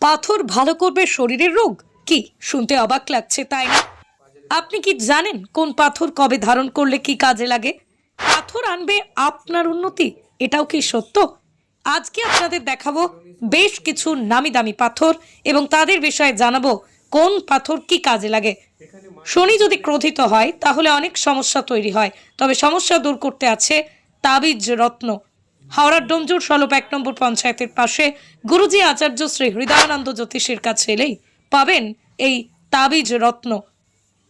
পাথর ভালো করবে শরীরের রোগ? কি, শুনতে অবাক লাগছে, তাই না? আপনি কি জানেন কোন পাথর কবে ধারণ করলে কি কাজে লাগে? পাথর আনবে আপনার উন্নতি, এটাও কি সত্য? আজকে আপনাদের দেখাবো বেশ কিছু নামি দামি পাথর এবং তাদের বিষয়ে জানাব কোন পাথর কি কাজে লাগে। শনি যদি ক্রোধিত হয়, তাহলে অনেক সমস্যা তৈরি হয়, তবে সমস্যা দূর করতে আছে তাবিজ রত্ন। হাওড়ার ডোমজুর সলপ এক নম্বর পঞ্চায়েতের পাশে গুরুজি আচার্য শ্রী হৃদয়ানন্দ জ্যোতিষীর কাছে এলেই পাবেন এই তাবিজ রত্ন।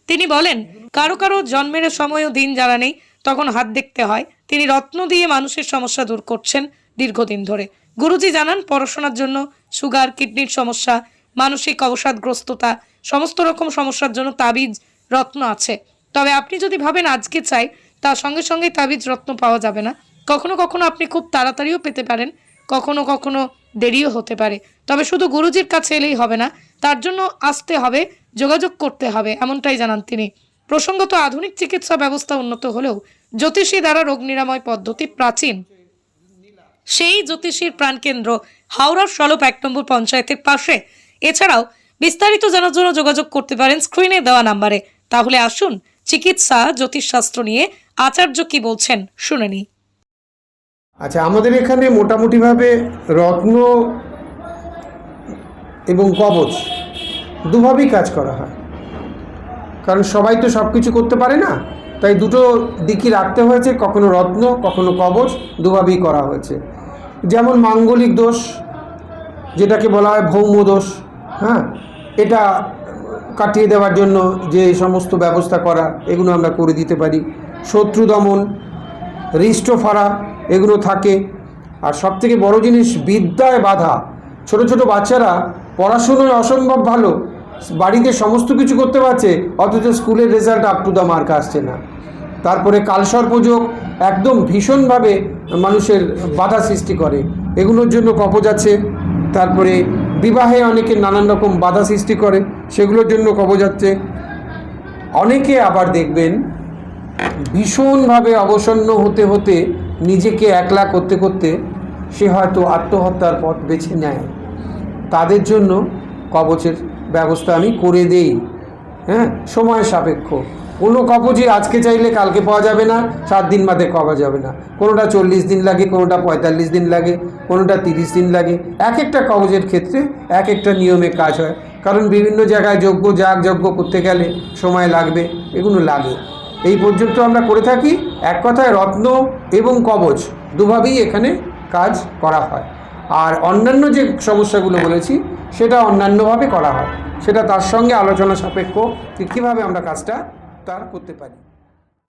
তিনি বলেন, কারও কারও জন্মের সময়ও দিন যারা নেই, তখন হাত দেখতে হয়। তিনি রত্ন দিয়ে মানুষের সমস্যা দূর করছেন দীর্ঘদিন ধরে। গুরুজি জানান, পড়াশোনার জন্য সুগার, কিডনির সমস্যা, মানসিক অবসাদগ্রস্ততা, সমস্ত রকম সমস্যার জন্য তাবিজ রত্ন আছে। তবে আপনি যদি ভাবেন আজকে চাই তার সঙ্গে সঙ্গে তাবিজ রত্ন পাওয়া যাবে না। কখনো কখনো আপনি খুব তাড়াতাড়িও পেতে পারেন, কখনো কখনো দেরিও হতে পারে। তবে শুধু গুরুজির কাছে এলেই হবে না, তার জন্য আসতে হবে, যোগাযোগ করতে হবে, এমনটাই জানান তিনি। প্রসঙ্গত আধুনিক চিকিৎসা ব্যবস্থা উন্নত হলেও জ্যোতিষী দ্বারা রোগ নিরাময় পদ্ধতি প্রাচীন। সেই জ্যোতিষীর প্রাণকেন্দ্র হাওড়ার সলপ এক নম্বর পঞ্চায়েতের পাশে। এছাড়াও বিস্তারিত জানার জন্য যোগাযোগ করতে পারেন স্ক্রিনে দেওয়া নাম্বারে। তাহলে আসুন, চিকিৎসা, জ্যোতিষশাস্ত্র নিয়ে আচার্য কি বলছেন শুনে নিই। আচ্ছা আমাদের এখানে মোটামুটিভাবে রত্ন এবং কবচ দুভাবেই কাজ করা হয়। কারণ সবাই তো সব কিছু করতে পারে না। তাই দুটো দিকই রাখতে হয়েছে, কখনো রত্ন, কখনো কবচ, দুভাবেই করা হয়েছে। যেমন মাঙ্গলিক দোষ, যেটাকে বলা হয় ভৌম দোষ হ্যাঁ? এটা কাটিয়ে দেওয়ার জন্য যে সমস্ত ব্যবস্থা করা, এগুলো আমরা করে দিতে পারি। শত্রু দমন, হৃষ্টফারা এগুলো থাকে। আর সবথেকে বড় জিনিস, বিদ্যায় বাধা। ছোট ছোট বাচ্চারা পড়াশুনোয় অসম্ভব ভালো। বাড়িতে সমস্ত কিছু করতে পারছে, অথচ স্কুলের result up to the mark আসছে না। তারপরে কালসর্পযোগ একদম ভীষণভাবে মানুষের বাধা সৃষ্টি করে। এগুলোর জন্য কপজ আছে। তারপরে বিবাহে অনেকে নানান রকম বাধা সৃষ্টি করে। সেগুলোর জন্য কবজ আছে। অনেকে আবার দেখবেন ভীষণভাবে অবসন্ন হতে হতে নিজেকে একলা করতে করতে সে হয়তো আত্মহত্যার পথ বেছে নেয়। তাদের জন্য কবচের ব্যবস্থা আমি করে দেই। হ্যাঁ সময় সাপেক্ষ। কোনো কবচই আজকে চাইলে কালকে পাওয়া যাবে না, সাত দিন বাদে পাওয়া যাবে না। কোনোটা চল্লিশ দিন লাগে, কোনোটা পঁয়তাল্লিশ দিন লাগে, কোনোটা তিরিশ দিন লাগে। এক একটা কবচের ক্ষেত্রে এক একটা নিয়মে কাজ হয়। কারণ বিভিন্ন জায়গায় যজ্ঞ যাগ যজ্ঞ করতে গেলে সময় লাগবে, এগুলো লাগে। এই পর্যন্ত আমরা করে থাকি। এক কথায় রত্ন এবং কবচ দুভাবেই এখানে কাজ করা হয়। আর অন্যান্য যে সমস্যাগুলো বলেছি, সেটা অন্যান্যভাবে করা হয়। সেটা তার সঙ্গে আলোচনা সাপেক্ষ কীভাবে আমরা কাজটা তার করতে পারি।